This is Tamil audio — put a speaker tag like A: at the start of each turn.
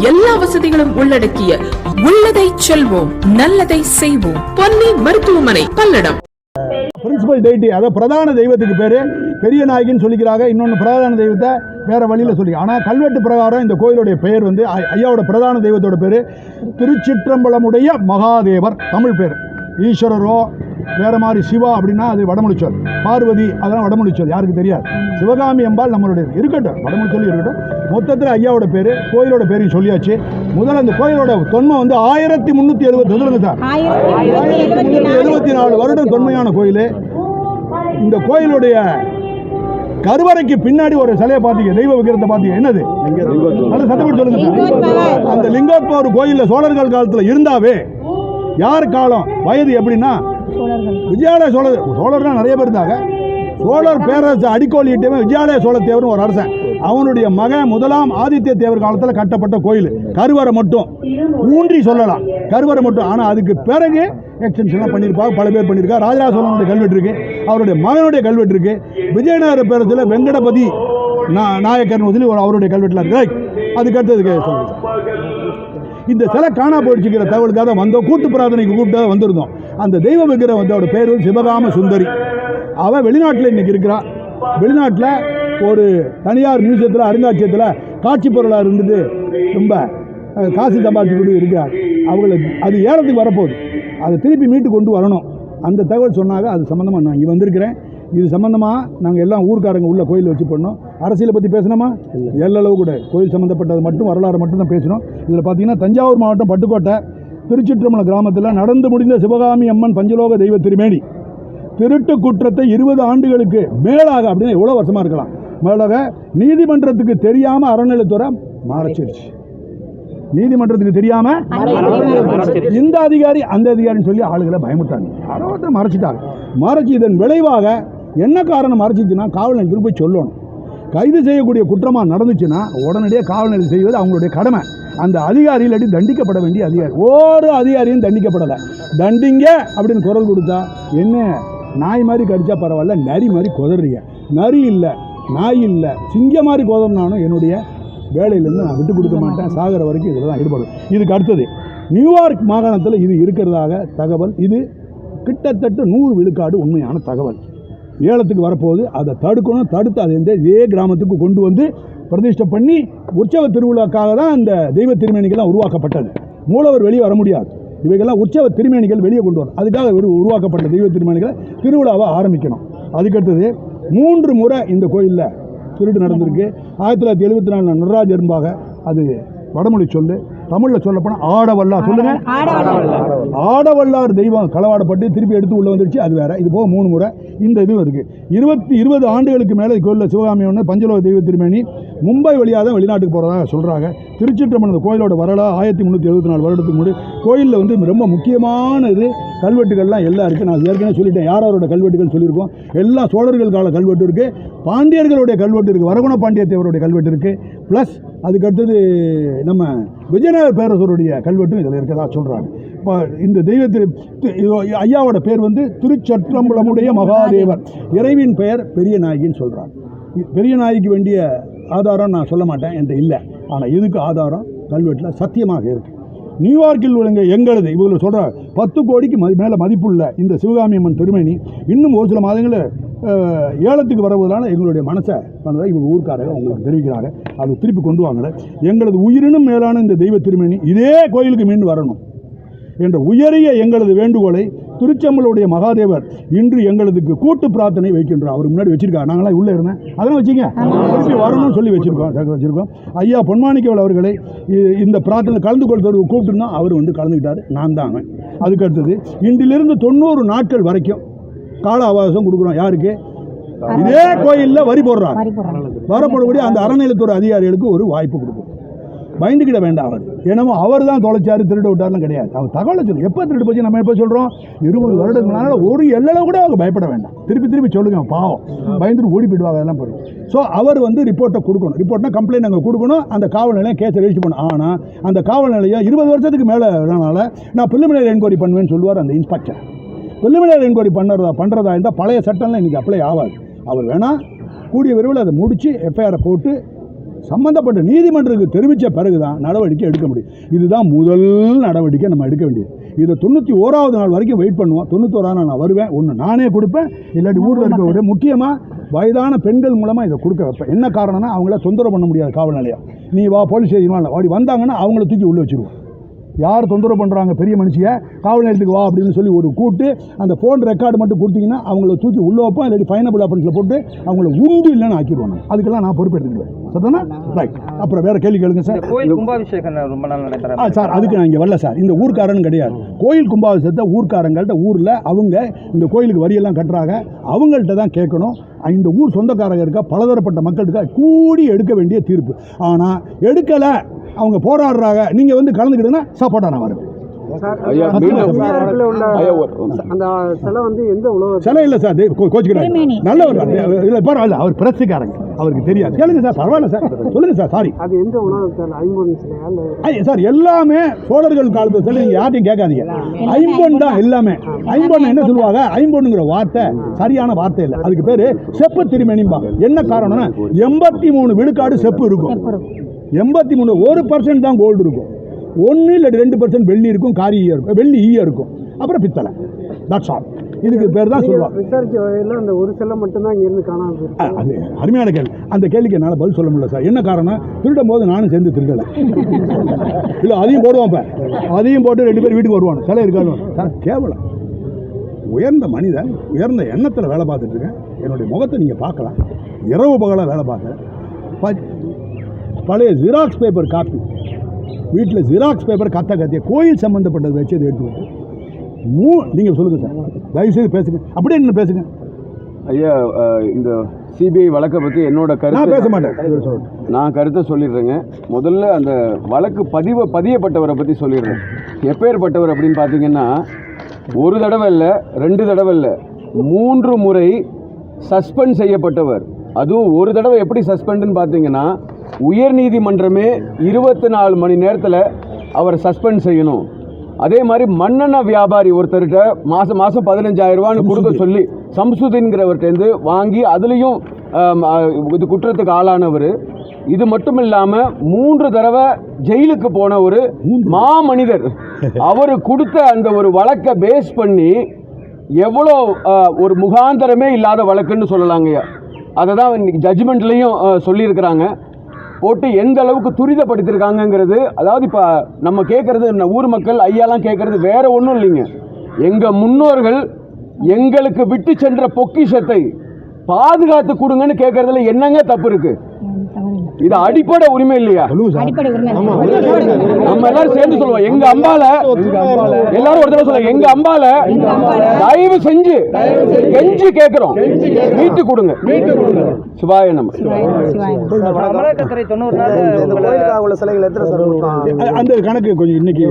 A: எல்லா வசதிகளும் உள்ளடக்கிய உள்ளதை செல்வோம் நல்லதை செய்வோம். பொன்னி மருத்துவமனை பல்லடம்.
B: பிரின்சிபல் டெய்டி அதாவது பிரதான தெய்வத்துக்கு பேர். பெரிய நாயகின்னு சொல்லிக்கிறாங்க இன்னொன்று பிரதான தெய்வத்தை வேற வழியில் சொல்லி ஆனால் கல்வெட்டு பிரகாரம் இந்த கோயிலுடைய பெயர் வந்து ஐ- ஐயாவோட பிரதான தெய்வத்தோட பேர் திருச்சிற்றம்பலமுடைய மகாதேவர் தமிழ் பேர். ஈஸ்வரரோ வேற மாதிரி சிவா அப்படின்னா அது வடமொழிச்சொல் பார்வதி அதெல்லாம் வடமொழிச்சொல் யாருக்கு தெரியாது. சிவகாமி அம்பாள் நம்மளுடைய இருக்கட்டும் வடமொழிச்சொல் இருக்கட்டும். மொத்தத்தில் ஐயாவோட பேர் கோயிலோட பேரையும் சொல்லியாச்சு. முதல்ல அந்த கோயிலோட தொன்மை வந்து ஆயிரத்தி முந்நூற்றி எழுபத்தி சொல்லுங்க சார்? ஆயிரத்தி முந்நூற்றி எழுபத்தி நாலு வருடம் தொன்மையான கோயில். இந்த கோயிலுடைய கருவறைக்கு பின்னாடி ஒரு சிலையை பார்த்தீங்க. தெய்வ விக்கிரத்தை பார்த்தீங்க. என்னது? நல்ல சத்தப்பட்டு சொல்லுங்க அந்த லிங்கோத்பவர் கோயில்ல சோழர்கள் காலத்துல இருந்தாவே யார் காலம்? வயது எப்படின்னா விஜயாலய சோழர் சோழர்னா நிறைய பேர் இருந்தாங்க. சோழர் பேரரசு அடிக்கோலிட்டவன் விஜயாலய சோழ தேவர்னு ஒரு அரசன். அவனுடைய மகன் முதலாம் ஆதித்ய தேவர் காலத்தில் கட்டப்பட்ட கோயில். கருவறை மட்டும். ஊன்றி சொல்லலாம். கருவறை மட்டும். ஆனால் அதுக்கு பிறகு எக்ஸ்டென்ஷன்லாம் பண்ணியிருப்பாங்க. பல பேர் பண்ணியிருக்கா ராஜராஜ சோழனுடைய கல்வெட்டு இருக்கு. அவருடைய மகனுடைய கல்வெட்டு இருக்கு. விஜயநகர பேரத்தில் வெங்கடபதி நா- நாயக்கர்னு சொல்லி ஒரு அவருடைய கல்வெட்டில் இருக்கு. ரைட். அதுக்கு அடுத்ததுக்கு இந்த சிலை காணா போயிடுச்சுக்கிற தகவலுக்காக வந்தோம். கூட்டு பிரார்த்தனைக்கு கூப்பிட்டு தான் வந்திருந்தோம். அந்த தெய்வ விக்கிரம் வந்து அவரோட பேர் வந்து சிவகாம சுந்தரி. அவள் வெளிநாட்டில் இன்றைக்கி இருக்கிறான் வெளிநாட்டில் ஒரு தனியார் மியூசியத்தில் அருங்காட்சியத்தில் காட்சி பொருளாக இருந்துட்டு ரொம்ப காசு சம்பாதிச்சு கொண்டு இருக்கிறார். அவங்களுக்கு அது ஏறத்துக்கு வரப்போகுது. அதை திருப்பி மீட்டு கொண்டு வரணும். அந்த தகவல் சொன்னாங்க. அது சம்மந்தமாக நான் இங்கே வந்திருக்கிறேன். இது சம்மந்தமாக நாங்கள் எல்லாம் ஊர்க்காரங்க உள்ள கோயில் வச்சு பண்ணோம். அரசியலை பற்றி பேசணுமா? எல்லளவு கூட. கோயில் சம்மந்தப்பட்டது மட்டும் வரலாறு மட்டும் தான் பேசணும். இதில் பார்த்தீங்கன்னா தஞ்சாவூர் மாவட்டம் பட்டுக்கோட்டை. திருச்சிற்றம்பலம் கிராமத்தில் நடந்து முடிந்த சிவகாமி அம்மன் பஞ்சலோக தெய்வ திருமேனி. திருட்டு குற்றத்தை இருபது ஆண்டுகளுக்கு மேலாக அப்படின்னு எவ்வளோ வருஷமாக இருக்கலாம். மேலாக நீதிமன்றத்துக்கு தெரியாமல் அறநிலைத்துறை மறைச்சிருச்சு. நீதிமன்றத்துக்கு தெரியாம இந்த அதிகாரி அந்த அதிகாரின்னு சொல்லி ஆளுகளை பயமுட்டாங்க யாரோ மறைச்சிட்டாங்க. மறைச்சு இதன் விளைவாக என்ன காரணம் மறைச்சிச்சுன்னா காவல் நிலையத்துக்கு போய் சொல்லணும். கைது செய்யக்கூடிய குற்றமாக நடந்துச்சுன்னா உடனடியாக காவல் நிலையம் செய்வது அவங்களுடைய கடமை. அந்த அதிகாரி இல்லாட்டி தண்டிக்கப்பட வேண்டிய அதிகாரி. ஒரு அதிகாரியும் தண்டிக்கப்படலை. தண்டிங்க அப்படின்னு குரல் கொடுத்தா என்ன நாய் மாதிரி கடிச்சா பரவாயில்ல நரி மாதிரி குதறீங்க. நரி இல்லை நாய் இல்லை சிங்க மாதிரி குதறினாலும் என்னுடைய வேலையிலேருந்து நான் விட்டு கொடுக்க மாட்டேன். சாகிற வரைக்கும் இதில் தான் ஈடுபடும் இதுக்கு அடுத்தது நியூயார்க் மாகாணத்தில் இது இருக்கிறதாக தகவல். இது கிட்டத்தட்ட நூறு விழுக்காடு உண்மையான தகவல். ஏலத்துக்கு வரப்போகுது. அதை தடுக்கணும். தடுத்து அதை இந்த இதே கிராமத்துக்கு கொண்டு வந்து பிரதிஷ்டை பண்ணி உற்சவ திருவிழாக்காக தான் இந்த தெய்வ திருமேனிகள்லாம் உருவாக்கப்பட்டது. மூலவர் வெளியே வர முடியாது. இவைகள்லாம் உற்சவ திருமேனிகள் வெளியே கொண்டு வரும் அதுக்காக ஒரு உருவாக்கப்பட்ட தெய்வ திருமேனிகளை திருவிழாவை ஆரம்பிக்கணும். அதுக்கடுத்தது மூன்று முறை இந்த கோயிலில் திருடு நடந்திருக்கு. ஆயிரத்தி தொள்ளாயிரத்தி எழுபத்தி நாலு நடராஜர் எறும்பாக அது வடமொழி சொல்லு. தமிழில் சொல்லப்போனால் ஆடவல்லா சொல்லுங்க. ஆடவல்லார் தெய்வம் களவாடப்பட்டு திருப்பி எடுத்து உள்ள வந்துருச்சு அது வேற. இது போக மூணு முறை இந்த இது இருக்கு. இருபத்தி இருபது ஆண்டுகளுக்கு மேலே கோயிலில் சிவகாமி ஒன்று பஞ்சலோக தெய்வ திருமேனி மும்பை வழியாக தான் வெளிநாட்டுக்கு போகிறதா சொல்கிறாங்க திருச்சிற்றம்பலம் இந்த கோயிலோட வரலாறு ஆயிரத்தி முந்நூற்றி எழுபத்தி நாலு வருடத்துக்கு முன்னாடி கோயிலில் வந்து ரொம்ப முக்கியமான இது கல்வெட்டுகள்லாம் எல்லாம் இருக்குது நான் ஏற்கனவே சொல்லிட்டேன். யார் யாரோட கல்வெட்டுகள் சொல்லியிருக்கோம்? எல்லா சோழர்கள் கால கல்வெட்டு இருக்குது பாண்டியர்களுடைய கல்வெட்டு இருக்குது வரகுண பாண்டிய தேவருடைய கல்வெட்டு இருக்குது ப்ளஸ் அதுக்கடுத்தது நம்ம விஜயநகர பேரரசருடைய கல்வெட்டும் இதில் இருக்கதா சொல்கிறாங்க இப்போ இந்த தெய்வத்தில் ஐயாவோட பேர் வந்து திருச்சற்றம்பலமுடைய மகாதேவர். இறைவின் பெயர் பெரிய நாயகின்னு சொல்கிறாங்க பெரிய நாய்க்கு வேண்டிய ஆதாரம் நான் சொல்ல மாட்டேன். என்கிட்ட இல்லை. ஆனால் இதுக்கு ஆதாரம் கல்வெட்டில் சத்தியமாக இருக்குது நியூயார்க்கில் உள்ள எங்களது. இவங்க சொல்கிற பத்து கோடிக்கு மதி மேலே மதிப்புள்ள இந்த சிவகாமி அம்மன் திருமணி இன்னும் ஒரு சில மாதங்களில் ஏலத்துக்கு வருவதனால எங்களுடைய மனசை பண்ணதை இவங்க ஊர்க்காரங்க உங்களுக்கு தெரிவிக்கிறாங்க. அதை திருப்பி கொண்டு வாங்கலை எங்களது உயிரினும் மேலான இந்த தெய்வ திருமணி இதே கோயிலுக்கு மீண்டு வரணும். என்ற உயரிய எங்களது வேண்டுகோளை திருச்செம்பலுடைய மகாதேவர் இன்று எங்களதுக்கு கூட்டு பிரார்த்தனை வைக்கின்றோம் அவர் முன்னாடி வச்சிருக்காங்க நாங்களாம் உள்ளே இருந்தேன். அதெல்லாம் வச்சுங்க. திருப்பி வரணும்னு சொல்லி வச்சிருக்கோம். வச்சிருக்கோம். ஐயா பொன்மாணிக்கவல் அவர்களை இந்த பிரார்த்தனை கலந்து கொள்றதுக்கு கூப்பிட்டுருந்தோம் அவர் வந்து கலந்துக்கிட்டாரு. நான் தான் அவன். அதுக்கு அடுத்தது இன்றிலிருந்து தொண்ணூறு நாட்கள் வரைக்கும் கால அவகாசம் கொடுக்குறோம். யாருக்கு? இதே கோயிலில் வரி போடுறாங்க. வரப்படக்கூடிய அந்த அறநிலைத்துறை அதிகாரிகளுக்கு ஒரு வாய்ப்பு கொடுக்கும் பயந்துக்கிட வேண்டாம் அவர். என்னமோ அவர் தான் தொலைச்சாரு திருட விட்டார்லாம் கிடையாது. அவர் தகவலை சொல்லு. எப்போ திருட்டு போச்சு நம்ம எப்போ சொல்கிறோம் இருபது வருடங்களால ஒரு எல்லையில கூட அவங்க பயப்பட வேண்டாம். திருப்பி திருப்பி சொல்லுங்க பாவம். பயந்துட்டு ஓடி போயிடுவாங்க அதெல்லாம் போயிடும். ஸோ அவர் வந்து ரிப்போர்ட்டை கொடுக்கணும். ரிப்போர்ட்னா கம்ப்ளைண்ட் அங்கே கொடுக்கணும். அந்த காவல் நிலையம் கேஸை ரெஜிஸ்டர் பண்ணணும். ஆனால் அந்த காவல் நிலையம் இருபது வருஷத்துக்கு மேலே இருந்தனால நான் ப்ரிலிமினரி என்கொயரி பண்ணுவேன்னு சொல்லுவார் அந்த இன்ஸ்பெக்டர் ப்ரிலிமினரி என்கொயரி பண்ணுறதா பண்ணுறதா இருந்தால் பழைய சட்டம்லாம் இன்றைக்கி அப்ளை ஆகாது. அவர் வேணால் கூடிய விரைவில் அதை முடித்து எஃப்ஐஆரை போட்டு சம்பந்தப்பட்ட நீதிமன்றத்துக்கு தெரிவித்த பிறகு தான் நடவடிக்கை எடுக்க முடியும். இதுதான் முதல் நடவடிக்கை நம்ம எடுக்க வேண்டியது. இதை தொண்ணூற்றி ஓராவது நாள் வரைக்கும் வெயிட் பண்ணுவோம். தொண்ணூத்தோராவது நாள் நான் வருவேன். ஒன்று நானே கொடுப்பேன். இல்லாட்டி ஊரில் இருக்க விட முக்கியமாக வயதான பெண்கள் மூலமாக இதை கொடுக்க வைப்பேன். என்ன காரணம்னா அவங்கள தொந்தரவு பண்ண முடியாது காவல் நிலையம் நீ வா போலீஸ் ஸ்டேஷன் அப்படி வந்தாங்கன்னா அவங்கள தூக்கி உள்ளே வச்சிருவோம். யார் தொந்தரவு பண்ணுறாங்க பெரிய மனுஷிய? காவல் நிலையத்துக்கு வா அப்படின்னு சொல்லி ஒரு கூட்டு அந்த ஃபோன் ரெக்கார்டு மட்டும் கொடுத்தீங்கன்னா அவங்கள தூக்கி உள்ள வைப்போம். இல்லாட்டி ஃபைனபிள் அஃபென்ஸில் போட்டு அவங்கள உண்டு இல்லைன்னு ஆக்கிடுவோம் நான். அதுக்கெல்லாம் நான் பொறுப்பு சரிதானே ரைட் அப்புறம் வேறு கேள்வி கேளுங்க சார்.
C: கோயில் கும்பாபிஷேகம் ரொம்ப நாள் நடைபெற
B: ஆ சார் அதுக்கு நான் இங்கே வரல சார். இந்த ஊர்க்காரன் கிடையாது. கோயில் கும்பாபிஷேகத்தை ஊர்க்காரங்கள்ட்ட ஊரில் அவங்க இந்த கோயிலுக்கு வரியெல்லாம் கட்டுறாங்க. அவங்கள்ட்ட தான் கேட்கணும். இந்த ஊர் சொந்தக்காரங்க இருக்கா பலதரப்பட்ட மக்களுக்கா கூடி எடுக்க வேண்டிய தீர்ப்பு. ஆனால் எடுக்கலை. அவங்க போராடுறாங்க. நீங்கள் வந்து கலந்துக்கிட்டுன்னா சாப்பாட்டா நான் வருவேன்
D: ஐயா மீண்டும் ஐயா
E: அந்த சிலை வந்து எந்த உணவு
B: சிலை இல்லை சார் கோச்சிக்கிறாங்க நல்லவர். இல்லை பரவாயில்ல அவர் பிரச்சனைக்காரங்க அவருக்கு தெரியாது. கேளுங்க சார் பரவாயில்ல சார். சொல்லுங்க சார் சாரி
E: அது எந்த உணவு ஐம்பொன் சிலையா
B: சார் எல்லாமே சோழர்கள் காலத்து சொல்லி நீங்கள் யார்ட்டையும் கேட்காதீங்க. ஐம்பொன் தான் எல்லாமே. ஐம்பொன் என்ன சொல்லுவாங்க? ஐம்பொன்னுங்கிற வார்த்தை சரியான வார்த்தை இல்லை. அதுக்கு பேர் செப்பு திருமணிம்பா என்ன காரணம்னா எண்பத்தி மூணு விழுக்காடு செப்பு இருக்கும். எண்பத்தி மூணு ஒரு பர்சன்ட் தான் கோல்டு இருக்கும். ஒன்று இல்லை ரெண்டு பர்சன்ட் வெள்ளி இருக்கும் காரி ஈயம் இருக்கும். வெள்ளி ஈயம் இருக்கும். அப்புறம் பித்தளை. தட்ஸ் ஆல் இதுக்கு பேர் தான் சொல்லுவாங்க
E: விசாரிச்ச வகையில் அந்த ஒரு சிலை மட்டும்தான் இங்க இருந்து காணாம போயிருக்கு.
B: அ- அது அருமையான கேள்வி. அந்த கேள்விக்கு என்னால் பதில் சொல்ல முடியல சார். என்ன காரணம்? திருடும் போது நானும் சேர்ந்து திருடலை. இல்லை அதையும் போடுவான் இப்போ. அதையும் போட்டு ரெண்டு பேர் வீட்டுக்கு வருவான் சிலை இருக்காது. சார் கேவலம். உயர்ந்த மனிதன் உயர்ந்த எண்ணத்தில் வேலை பார்த்துட்டு இருக்கேன். என்னுடைய முகத்தை நீங்கள் பார்க்கலாம். இரவு பகலாக வேலை பார்க்குறேன். பழைய ஜெராக்ஸ் பேப்பர் காப்பி வீட்டில் ஜெராக்ஸ் பேப்பர் கத்த கத்திய கோயில் சம்மந்தப்பட்டதை வச்சு அதை எடுத்துக்கிட்டு மூ நீங்கள் சொல்லுங்கள் சார். தயவுசெய்து பேசுங்க. அப்படியே என்ன பேசுங்க.
D: ஐயா இந்த சிபிஐ வழக்கை பற்றி என்னோட கருத்து
B: பேச மாட்டேன்.
D: நான் கருத்தை சொல்லிடுறேங்க. முதல்ல அந்த வழக்கு பதிவு பதியப்பட்டவரை பற்றி சொல்லிடுறேன். எப்பேற்பட்டவர் அப்படின்னு பார்த்தீங்கன்னா ஒரு தடவை இல்லை ரெண்டு தடவை இல்லை மூன்று முறை சஸ்பெண்ட் செய்யப்பட்டவர். அதுவும் ஒரு தடவை எப்படி சஸ்பெண்டுன்னு பார்த்தீங்கன்னா உயர்நீதிமன்றமே இருபத்தி நாலு மணி நேரத்தில் அவர் சஸ்பெண்ட் செய்யணும். அதே மாதிரி மண்ணெண்ணெய் வியாபாரி ஒருத்தர்கிட்ட மாதம் மாதம் பதினஞ்சாயிரம் ரூபான்னு கொடுக்க சொல்லி சம்சுதீன்கிறவர்கிட்டேருந்து வாங்கி அதுலேயும் இது குற்றத்துக்கு ஆளானவர். இது மட்டும் இல்லாமல் மூன்று தடவை ஜெயிலுக்கு போன ஒரு மாமனிதர். அவர் கொடுத்த அந்த ஒரு வழக்கை பேஸ் பண்ணி எவ்வளோ ஒரு முகாந்தரமே இல்லாத வழக்குன்னு சொல்லலாங்கய்யா. அதை தான் இன்னைக்கு ஜட்ஜ்மெண்ட்லேயும் சொல்லியிருக்கிறாங்க. போட்டு எந்த அளவுக்கு துரிதப்படுத்தியிருக்காங்கங்கிறது அதாவது இப்போ நம்ம கேட்குறது ஊர் மக்கள் ஐயாலாம் கேட்குறது வேறு ஒன்றும் இல்லைங்க. எங்கள் முன்னோர்கள் எங்களுக்கு விட்டு சென்ற பொக்கிஷத்தை பாதுகாத்து கொடுங்கன்னு கேட்கறதுல என்னங்க தப்பு இருக்குது இது அடிப்படை உரிமை இல்லையா? நம்ம எல்லாரும் சேர்ந்து சொல்லுவோம் எங்க அம்பால எல்லாரும் ஒரு தடவை சொல்லுங்க எங்க அம்பால தயவு செஞ்சு கெஞ்சி கேட்கிறோம். மீட்டு கொடுங்க. சிவாய நம்ம
C: தொண்ணூறு நாள்
B: அந்த கணக்கு கொஞ்சம் இன்னைக்கு